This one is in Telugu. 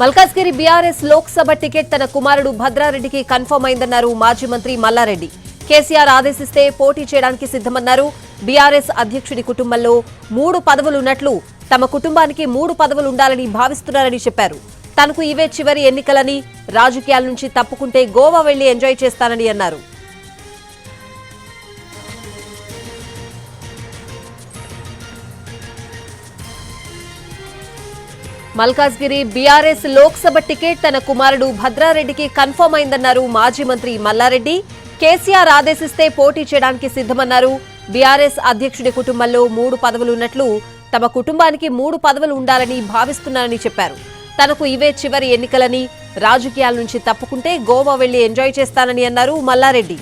మల్కాజ్గిరి బీఆర్ఎస్ లోక్సభ టికెట్ తన కుమారుడు భద్రారెడ్డికి కన్ఫర్మ్ అయిందన్నారు మాజీ మంత్రి మల్లారెడ్డి. కేసీఆర్ ఆదేశిస్తే పోటీ చేయడానికి సిద్ధమన్నారు. బీఆర్ఎస్ అధ్యక్షుడి కుటుంబంలో మూడు పదవులున్నట్లు తమ కుటుంబానికి మూడు పదవులు ఉండాలని భావిస్తున్నారని చెప్పారు. తనకు ఇవే చివరి ఎన్నికలని రాజకీయాల నుంచి తప్పుకుంటే గోవా వెళ్ళి ఎంజాయ్ చేస్తానని అన్నారు. మల్కాజ్గిరి బీఆర్ఎస్ లోక్సభ టికెట్ తన కుమారుడు భద్రారెడ్డికి కన్ఫర్మ్ అయిందన్నారు మాజీ మంత్రి మల్లారెడ్డి. కేసీఆర్ ఆదేశిస్తే పోటీ చేయడానికి సిద్ధమన్నారు. బీఆర్ఎస్ అధ్యక్షుడి కుటుంబంలో మూడు పదవులున్నట్లు తమ కుటుంబానికి మూడు పదవులు ఉండాలని భావిస్తున్నారని చెప్పారు. తనకు ఇవే చివరి ఎన్నికలని రాజకీయాల నుంచి తప్పుకుంటే గోవా వెళ్ళి ఎంజాయ్ చేస్తానని అన్నారు మల్లారెడ్డి.